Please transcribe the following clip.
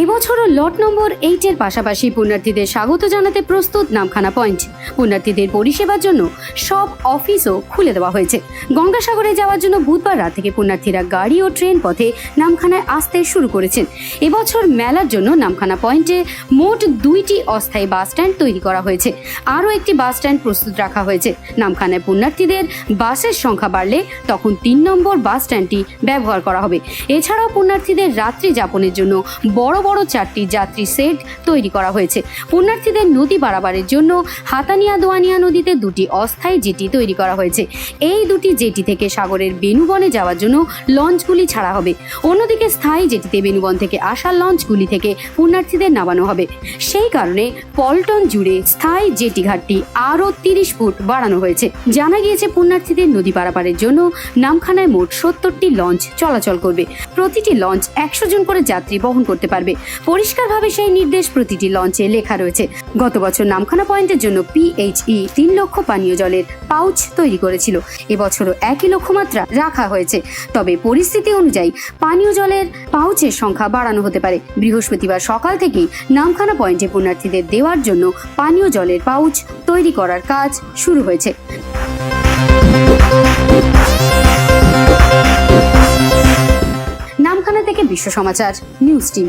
এবছরও লট নম্বর এইটের পাশাপাশি পুণ্যার্থীদের স্বাগত জানাতে প্রস্তুত নামখানা পয়েন্ট। পুণ্যার্থীদের পরিষেবার জন্য সব অফিসও খুলে দেওয়া হয়েছে। গঙ্গাসাগরে যাওয়ার জন্য বুধবার রাত থেকে পুণ্যার্থীরা গাড়ি ও ট্রেন পথে নামখানায় আসতে শুরু করেছেন। এবছর মেলার জন্য নামখানা পয়েন্টে মোট দুইটি অস্থায়ী বাস স্ট্যান্ড তৈরি করা হয়েছে। আরও একটি বাস স্ট্যান্ড প্রস্তুত রাখা হয়েছে। নামখানায় পুণ্যার্থীদের বাসের সংখ্যা বাড়লে তখন তিন নম্বর বাস স্ট্যান্ডটি ব্যবহার করা হবে। এছাড়াও পুণ্যার্থীদের রাত্রি যাপনের জন্য বড় বড় চারটি যাত্রী সেট তৈরি করা হয়েছে। পুণ্যার্থীদের নদী পারাবারের জন্য হাতানিয়া দোয়ানিয়া নদীতে দুটি অস্থায়ী জেটি তৈরি করা হয়েছে। এই দুটি জেটি থেকে সাগরের বেনুবনে যাওয়ার জন্য লঞ্চগুলি ছাড়া হবে। অন্যদিকে স্থায়ী জেটিতে বেনুবন থেকে আসা লঞ্চগুলি থেকে পুণ্যার্থীদের নামানো হবে। সেই কারণে পল্টন জুড়ে স্থায়ী জেটি ঘাটটি আরও তিরিশ ফুট বাড়ানো হয়েছে। জানা গিয়েছে, পুণ্যার্থীদের নদী পারাপারের জন্য নামখানায় মোট সত্তরটি লঞ্চ চলাচল করবে। প্রতিটি লঞ্চ একশো জন করে যাত্রী বহন করতে পারবে। পরিষ্কারভাবে সেই নির্দেশ প্রতিটি লঞ্চে লেখা রয়েছে। গত বছর নামখানা পয়েন্টের জন্য পিএইচই তিন লক্ষ পানীয় জলের পাউচ তৈরি করেছিল। এবছরও একই লক্ষ্যমাত্রা রাখা হয়েছে। তবে পরিস্থিতি অনুযায়ী পানীয় জলের পাউচের সংখ্যা বাড়ানো হতে পারে। বৃহস্পতিবার সকাল থেকেই নামখানা পয়েন্টে পুণ্যার্থীদের দেওয়ার জন্য পানীয় জলের পাউচ তৈরি করার কাজ শুরু হয়েছে। নামখানা থেকে Biswa Samachar, news team.